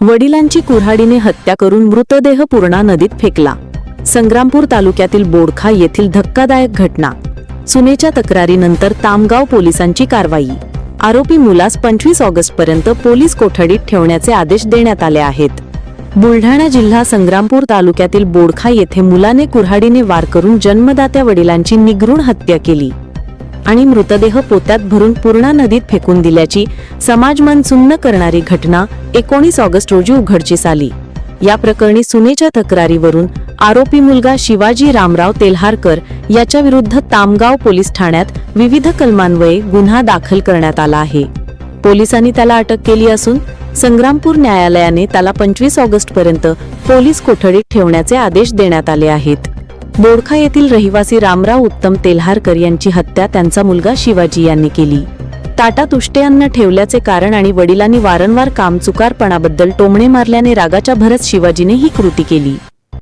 वडिलांची कुऱ्हाडीने हत्या करून मृतदेह पूर्णा नदीत फेकला. संग्रामपूर तालुक्यातील बोडखा येथील धक्कादायक घटना. सुनेच्या तक्रारीनंतर तामगाव पोलिसांची कारवाई. आरोपी मुलास पंचवीस ऑगस्टपर्यंत पोलीस कोठडीत ठेवण्याचे आदेश देण्यात आले आहेत. बुलढाणा जिल्हा संग्रामपूर तालुक्यातील बोडखा येथे मुलाने कुऱ्हाडीने वार करून जन्मदात्या वडिलांची निगृण हत्या केली. आणि मृतदेह पोत्यात भरून पूर्णा नदीत फेकून दिल्याची समाजमन सुन्न करणारी घटना एकोणीस ऑगस्ट रोजी उघडकीस आली. या प्रकरणी सुनेच्या तक्रारीवरून आरोपी मुलगा शिवाजी रामराव तेल्हारकर याच्या विरुद्ध तामगाव पोलीस ठाण्यात विविध कलमान्वये गुन्हा दाखल करण्यात आला आहे. पोलिसांनी त्याला अटक केली असून संग्रामपूर न्यायालयाने त्याला पंचवीस ऑगस्ट पर्यंत पोलीस कोठडीत ठेवण्याचे आदेश देण्यात आले आहेत. बोडखा येथील रहिवासी रामराव उत्तम तेल्हारकर यांची हत्या त्यांचा मुलगा शिवाजी यांनी केली. ताटात उष्टेअन्न ठेवल्याचे कारण आणि वडिलांनी वारंवार कामचुकारपणाबद्दल टोमणे मारल्याने रागाच्या भरत शिवाजीने ही कृती केली.